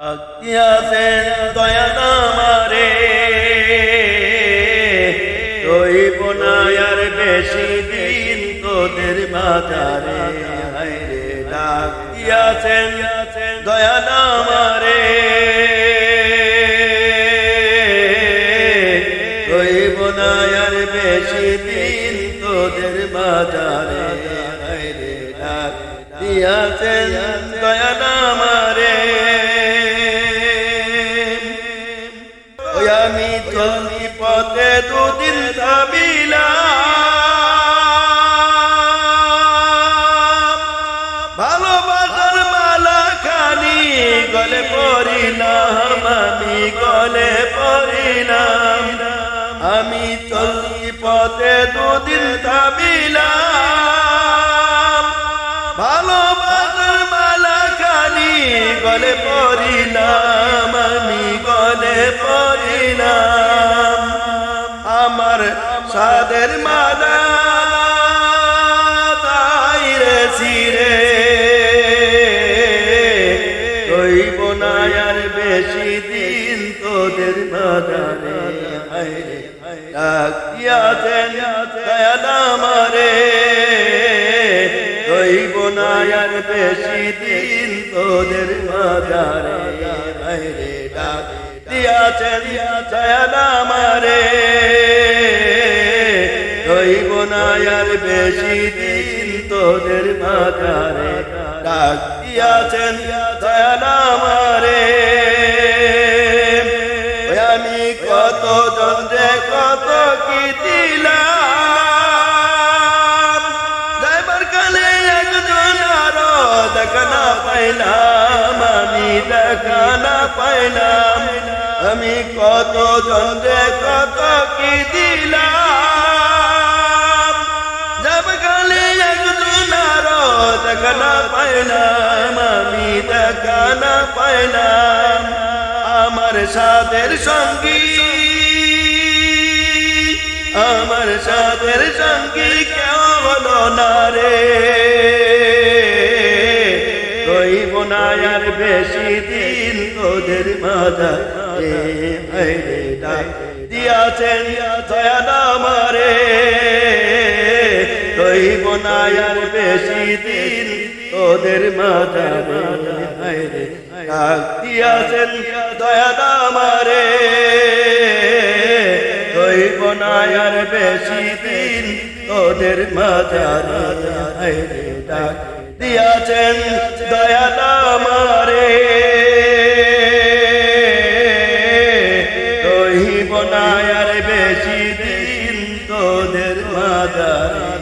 আকিয়াছেন দয়া নামারে। রইব না আর বেশি দিন তোদের বাজারে। হায়রে, ডাক দয়া নামারে। রইব না বেশি দিন তোদের বাজারে। হায়রে, ডাক দিয়াছেন দয়া নামারে। ভালোবাসার মালা খানি গলে পড়িলাম আমি গলে পড়িলাম আমি চলি পথে দুদিন থাবিলাম ভালোবাসার মালা খানি গলে পড়িলাম আমি গলে পড়িলাম আমার সাদের মালা, তাই রে দিন তোদের মাদারে ডাক দিয়াছেন দয়াল আমারে। রইব না আর বেশি দিন তোদের মাদারে রে ডাক দিয়াছেন দয়াল আমারে। রইব না আর বেশি দিন তোদের মাদারে ডাক দিয়াছেন দয়াল আমারে। কত কত আমি আমি কত জন্যে কত কি দিলাম? যাব কালে একজন আরও দেখা না পাইলাম, আমি দেখা না পাইলাম। আমার সাদের সঙ্গী আমার সাদের সঙ্গী কেউ হলো না রে রইব না আর বেশি দিন তোদের মাঝা। এ ভাইরে ডাক দিয়াছেন দয়াল আমারে রইব না আর বেশি দিন তোদের মাঝা। রে ভাইরে ডাক দিয়াছেন দয়াল আমারে আর বেশি দিন তোদের ডাক দিয়াছেন দয়াল মারে রহিব আর বেশি দিন তোদের মাঝারে